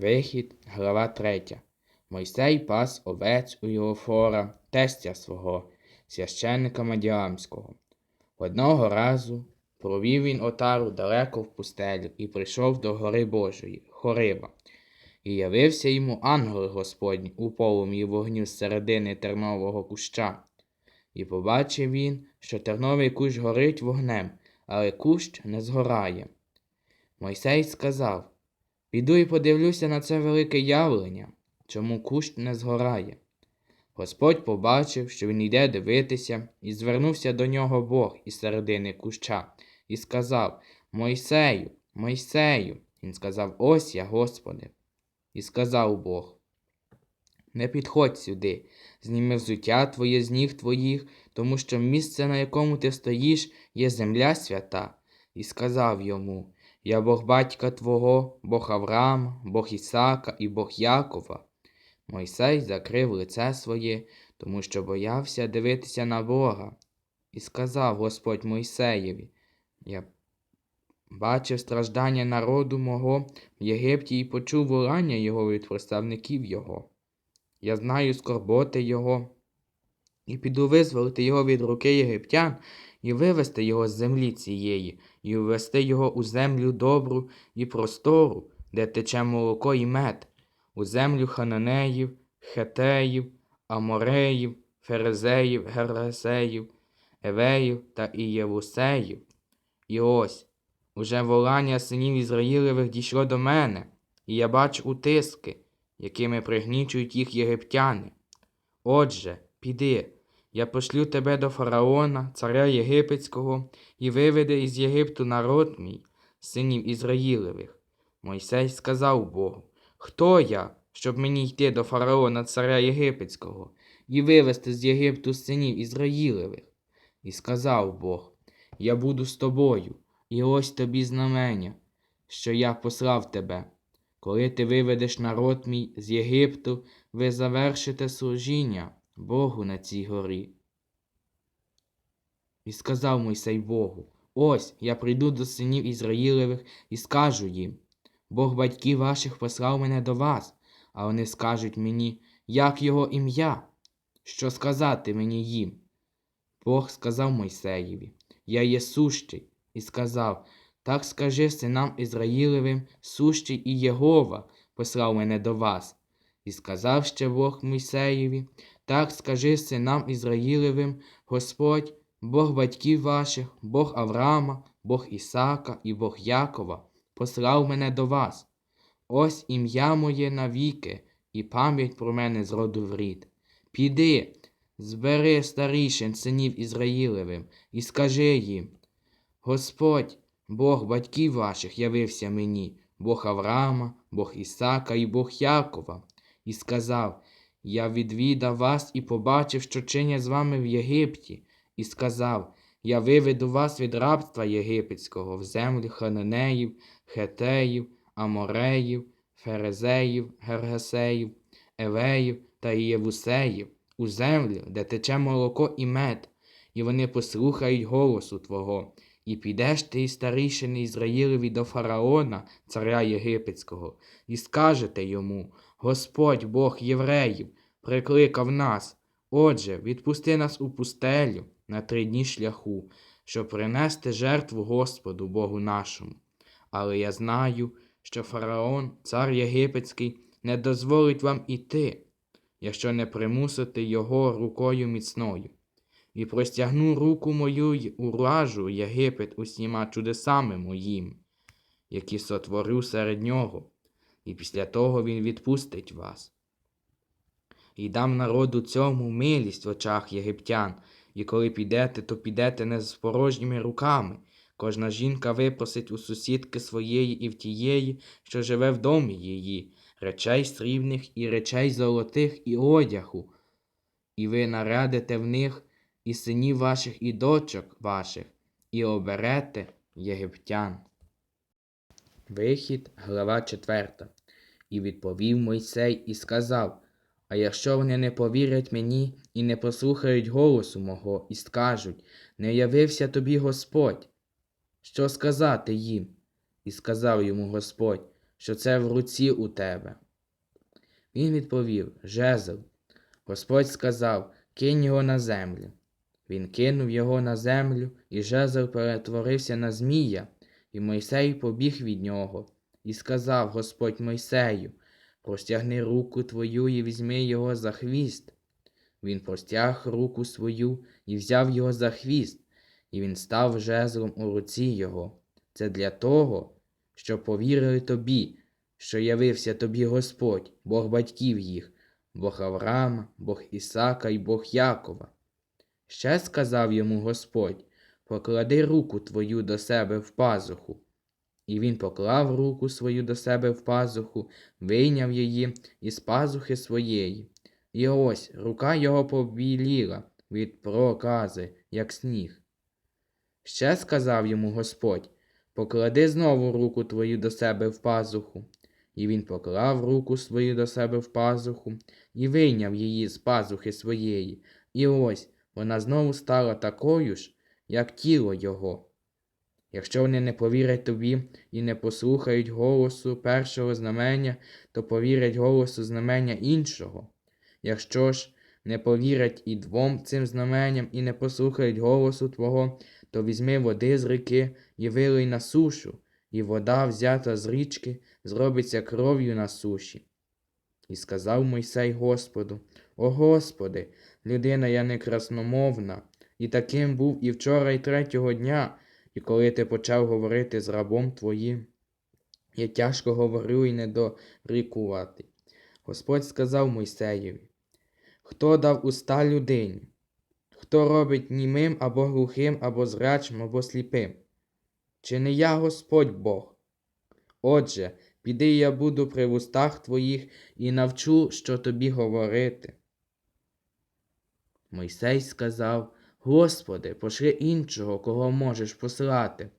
Вихід, глава 3. Мойсей пас овець у Йофора, тестя свого, священника Мадіамського. Одного разу провів він отару далеко в пустелю і прийшов до гори Божої, Хорива. І явився йому ангел Господній у полум'ї вогню з середини тернового куща. І побачив він, що терновий кущ горить вогнем, але кущ не згорає. Мойсей сказав Піду і подивлюся на це велике явлення, чому кущ не згорає. Господь побачив, що він йде дивитися, і звернувся до нього Бог із середини куща, і сказав Мойсею, Мойсею. Він сказав Ось я, Господи. І сказав Бог Не підходь сюди, зніми взуття твоє з ніг твоїх, тому що місце, на якому ти стоїш, є земля свята. І сказав йому Я Бог батька твого, Бог Авраама, Бог Ісака і Бог Якова. Мойсей закрив лице своє, тому що боявся дивитися на Бога. І сказав Господь Мойсеєві, Я бачив страждання народу мого в Єгипті і почув волання його від представників його. Я знаю скорботи його, і піду визволити його від руки єгиптян і вивести його з землі цієї, і ввести його у землю добру і простору, де тече молоко і мед, у землю хананеїв, хетеїв, амореїв, ферезеїв, гересеїв, евеїв та ієвусеїв. І ось уже волання синів Ізраїлевих дійшло до мене, і я бачу утиски, якими пригнічують їх єгиптяни. Отже, піди, я пошлю тебе до фараона, царя Єгипетського, і виведе із Єгипту народ мій, синів Ізраїлевих. Мойсей сказав Богу, Хто я, щоб мені йти до фараона, царя Єгипетського, і вивести з Єгипту синів Ізраїлевих? І сказав Бог, Я буду з тобою, і ось тобі знамення, що я послав тебе. Коли ти виведеш народ мій з Єгипту, ви завершите служіння Богу на цій горі. І сказав Мойсей Богу, ось я прийду до синів Ізраїлевих і скажу їм, Бог батьків ваших послав мене до вас, а вони скажуть мені, як його ім'я, що сказати мені їм. Бог сказав Мойсеєві, Я є сущий, і сказав, так скажи синам Ізраїлевим, сущий і Єгова послав мене до вас. І сказав ще Бог Мойсеєві, так скажи синам Ізраїлевим, Господь, Бог батьків ваших, Бог Авраама, Бог Ісака і Бог Якова, послав мене до вас. Ось ім'я моє навіки, і пам'ять про мене з роду в рід. Піди, збери старішин синів Ізраїлевим, і скажи їм, Господь, Бог батьків ваших явився мені, Бог Авраама, Бог Ісака і Бог Якова, і сказав, Я відвідав вас і побачив, що чинять з вами в Єгипті, і сказав, Я виведу вас від рабства єгипетського в землю хананеїв, хетеїв, амореїв, ферезеїв, гергесеїв, евеїв та ієвусеїв, у землю, де тече молоко і мед, і вони послухають голосу Твого. І підеш ти, старішини Ізраїлеві до фараона, царя Єгипетського, і скажете йому Господь Бог євреїв, прикликав нас. Отже, відпусти нас у пустелю на три дні шляху, щоб принести жертву Господу Богу нашому. Але я знаю, що фараон, цар Єгипетський, не дозволить вам іти, якщо не примусити його рукою міцною і простягну руку мою й уражу Єгипет усіма чудесами моїм, які сотворю серед нього, і після того він відпустить вас. І дам народу цьому милість в очах єгиптян, і коли підете, то підете не з порожніми руками. Кожна жінка випросить у сусідки своєї і в тієї, що живе в домі її, речей срібних і речей золотих і одягу, і ви нарядите в них і синів ваших, і дочок ваших, і оберете єгиптян. Вихід, глава 4. І відповів Мойсей і сказав: А якщо вони не повірять мені і не послухають голосу мого, і скажуть Не явився тобі Господь, що сказати їм? І сказав йому Господь, що це в руці у тебе? Він відповів Жезл. Господь сказав Кинь його на землю. Він кинув його на землю, і жезл перетворився на змія, і Мойсей побіг від нього. І сказав Господь Мойсею, простягни руку твою і візьми його за хвіст. Він простяг руку свою і взяв його за хвіст, і він став жезлом у руці його. Це для того, щоб повірили тобі, що явився тобі Господь, Бог батьків їх, Бог Авраама, Бог Ісака і Бог Якова. Ще сказав йому Господь, поклади руку твою до себе в пазуху. І він поклав руку свою до себе в пазуху, вийняв її із пазухи своєї. І ось рука його побіліла від прокази, як сніг. Ще сказав йому Господь, поклади знову руку твою до себе в пазуху. І він поклав руку свою до себе в пазуху і вийняв її з пазухи своєї. І ось вона знову стала такою ж, як тіло його. Якщо вони не повірять тобі і не послухають голосу першого знамення, то повірять голосу знамення іншого. Якщо ж не повірять і двом цим знаменням і не послухають голосу Твого, то візьми води з ріки і вилий на сушу, і вода, взята з річки, зробиться кров'ю на суші. І сказав Мойсей Господу, О Господи, людина я не красномовна, і таким був і вчора, і третього дня, і коли ти почав говорити з рабом твоїм. Я тяжко говорю і не дорікувати. Господь сказав Мойсеєві, хто дав уста людині? Хто робить німим або глухим, або зрячим, або сліпим? Чи не я Господь Бог? Отже, піди я буду при вустах твоїх і навчу, що тобі говорити. Мойсей сказав, Господи, пошли іншого, кого можеш послати.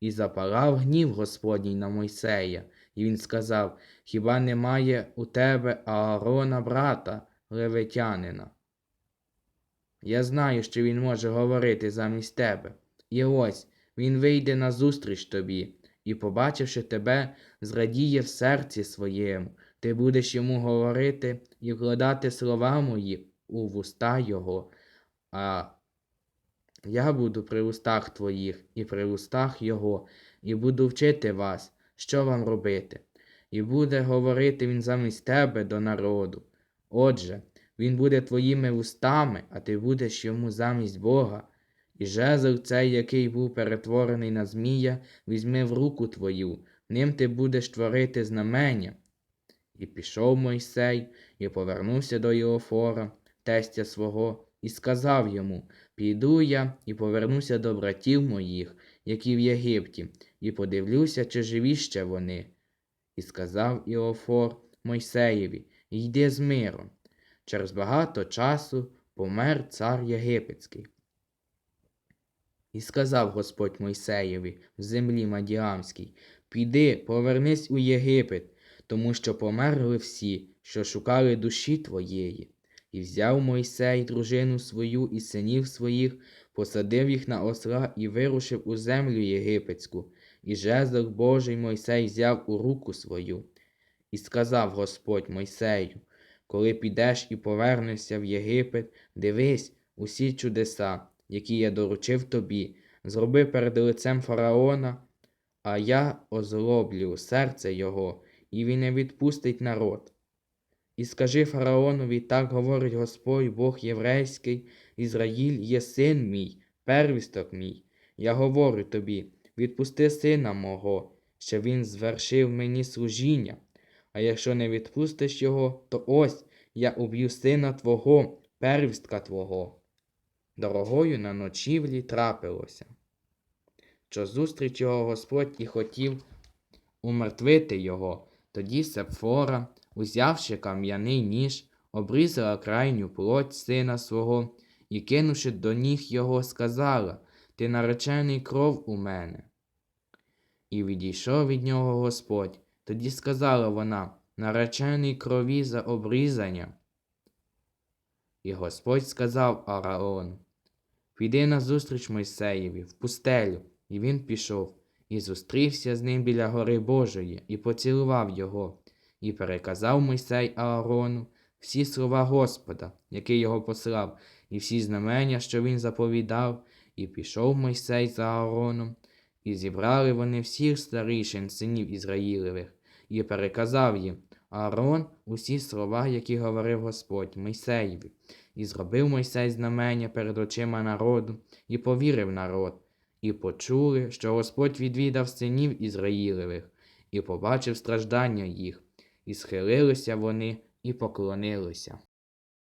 І запалав гнів Господній на Мойсея, і він сказав, Хіба немає у тебе Аарона брата, левитянина? Я знаю, що він може говорити замість тебе. І ось він вийде назустріч тобі, і, побачивши тебе, зрадіє в серці своєму. Ти будеш йому говорити і вкладати слова мої у вуста його, а я буду при устах твоїх і при устах його, і буду вчити вас, що вам робити. І буде говорити він замість тебе до народу. Отже, він буде твоїми устами, а ти будеш йому замість Бога. І жезл цей, який був перетворений на змія, візьми в руку твою, ним ти будеш творити знамення. І пішов Мойсей, і повернувся до Іофора, тестя свого, і сказав йому Піду я і повернуся до братів моїх, які в Єгипті, і подивлюся, чи живі ще вони. І сказав Іофор Мойсеєві Йди з миром. Через багато часу помер цар Єгипетський. І сказав Господь Мойсеєві в землі Мадіамській Піди, повернись у Єгипет, тому що померли всі, що шукали душі твоєї. І взяв Мойсей дружину свою і синів своїх, посадив їх на осла і вирушив у землю єгипетську, і жезл Божий Мойсей взяв у руку свою. І сказав Господь Мойсею, коли підеш і повернешся в Єгипет, дивись усі чудеса, які я доручив тобі, зроби перед лицем фараона, а я озлоблю серце його, і він не відпустить народ. І скажи фараонові, так говорить Господь Бог єврейський, Ізраїль є син мій, первісток мій. Я говорю тобі, відпусти сина мого, що він звершив мені служіння. А якщо не відпустиш його, то ось я уб'ю сина твого, первістка твого. Дорогою на ночівлі трапилося, що зустріч його Господь і хотів умертвити його, тоді Сепфора, узявши кам'яний ніж, обрізала крайню плоть сина свого і, кинувши до ніг його, сказала Ти наречений кров у мене. І відійшов від нього Господь. Тоді сказала вона наречений крові за обрізання. І Господь сказав Араону Піди назустріч Мойсеєві в пустелю, і він пішов, і зустрівся з ним біля гори Божої, і поцілував його, і переказав Мойсей Аарону всі слова Господа, який його послав, і всі знамення, що він заповідав, і пішов Мойсей за Аароном, і зібрали вони всіх старішин синів Ізраїлевих, і переказав їм Аарон усі слова, які говорив Господь Мойсеєві. І зробив Мойсей знамення перед очима народу, і повірив народ, і почули, що Господь відвідав синів Ізраїлевих, і побачив страждання їх, і схилилися вони, і поклонилися.